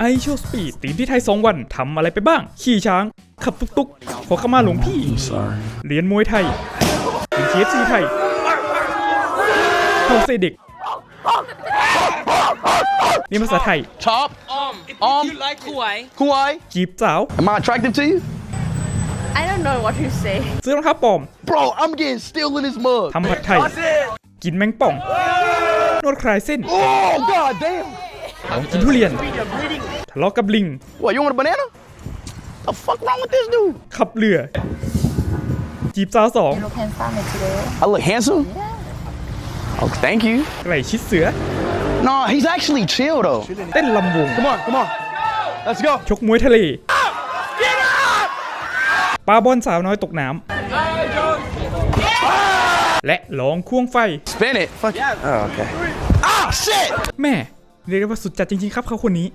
ไอโชว์สปีดตีมที่ไทย 2 วันทำอะไรไปบ้าง ขี่ช้าง ขับตุกตุกขอเข้ามาหลวงพี่เรียนมวยไทยกินเคฟซีไทยเข้าเซเด็กเรียนภาษาไทย Top. Um, Um, you like Kuwait? Who I? จีบสาว Am I attractive to you? I don't know what to say. ซื้อรองเท้าปลอม Bro, I'm getting still in this mug. ทำผัดไทย กินแมงป่อง นวดคลายเส้น Oh, god damn. กินทุเรียน ทะเลาะกับลิง What, you want a banana? The fuck wrong with this dude? ขับเรือ จีบสาวสอง Look handsome today. I look handsome? Oh, thank you. ไก่ชิดเสือ No, he's actually chill though. เต้นลำวง Come on, come on. Let's go. ชกมวยทะเลปลาบอลสาวน้อยตกน้ำและลองควงไฟ Spin it. Fuck. Oh, okay. Ah, shit. แม่ เรียกได้ว่าสุดจัดจริงๆครับเขาคนนี้